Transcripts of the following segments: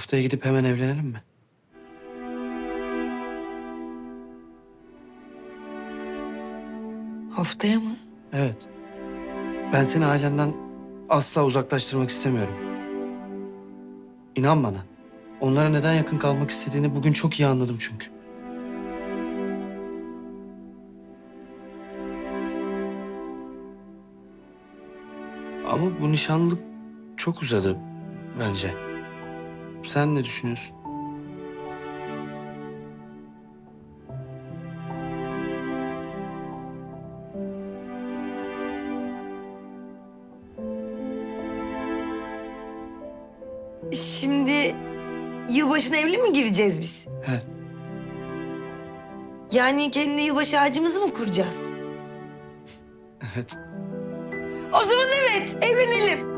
Haftaya gidip hemen evlenelim mi? Haftaya mı? Evet. Ben seni ailenden asla uzaklaştırmak istemiyorum. İnan bana. Onlara neden yakın kalmak istediğini bugün çok iyi anladım çünkü. Ama bu nişanlık çok uzadı bence. Sen ne düşünüyorsun? Şimdi yılbaşına evli mi gireceğiz biz? Evet. Yani kendi yılbaşı ağacımızı mı kuracağız? Evet. O zaman evet, evlenelim.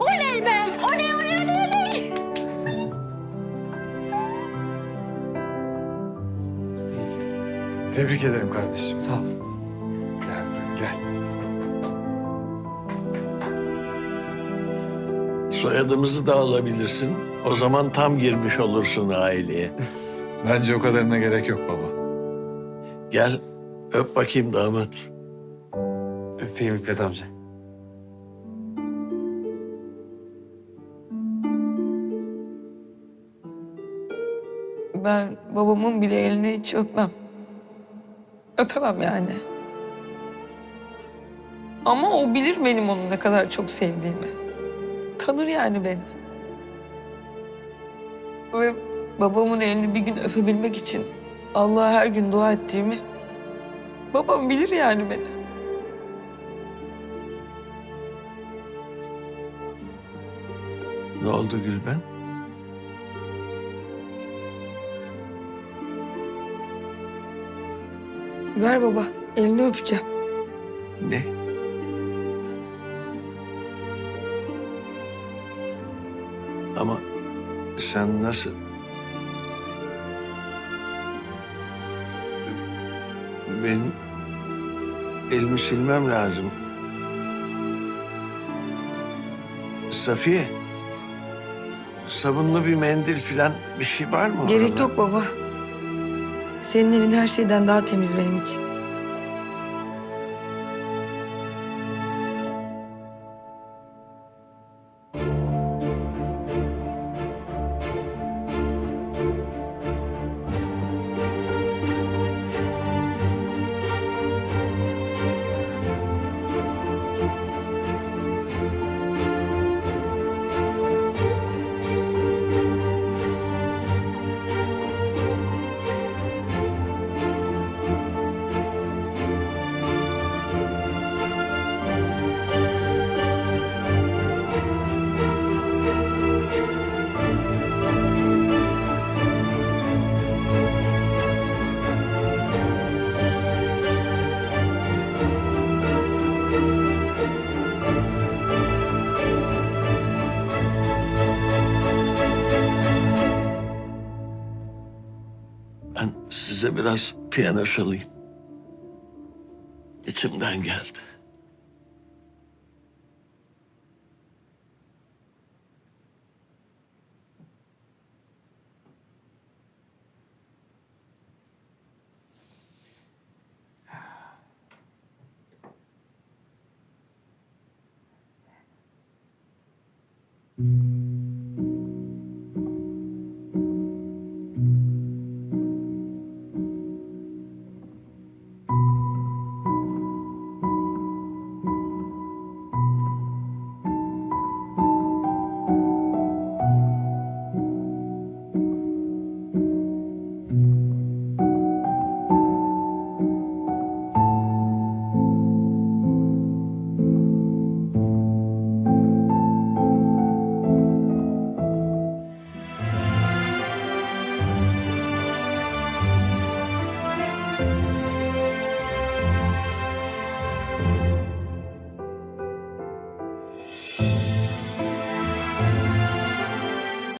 Oley be! Oley! Tebrik ederim kardeşim. Sağ ol. Gel buraya, gel. Soyadımızı da alabilirsin. O zaman tam girmiş olursun aileye. Bence o kadarına gerek yok baba. Gel öp bakayım damat. Öpeyim İkret amca. Ben babamın bile elini hiç öpmem. Öpemem yani. Ama o bilir benim onu ne kadar çok sevdiğimi. Tanır yani beni. Ve babamın elini bir gün öpebilmek için Allah'a her gün dua ettiğimi babam bilir yani beni. Ne oldu Gülben? Ver baba, elini öpeceğim. Ne? Ama sen nasıl... Benim elimi silmem lazım. Safiye, sabunlu bir mendil falan bir şey var mı? Gerek orada? yok baba. Senin elin her şeyden daha temiz benim için. Size biraz piyano çalayım. İçimden geldi.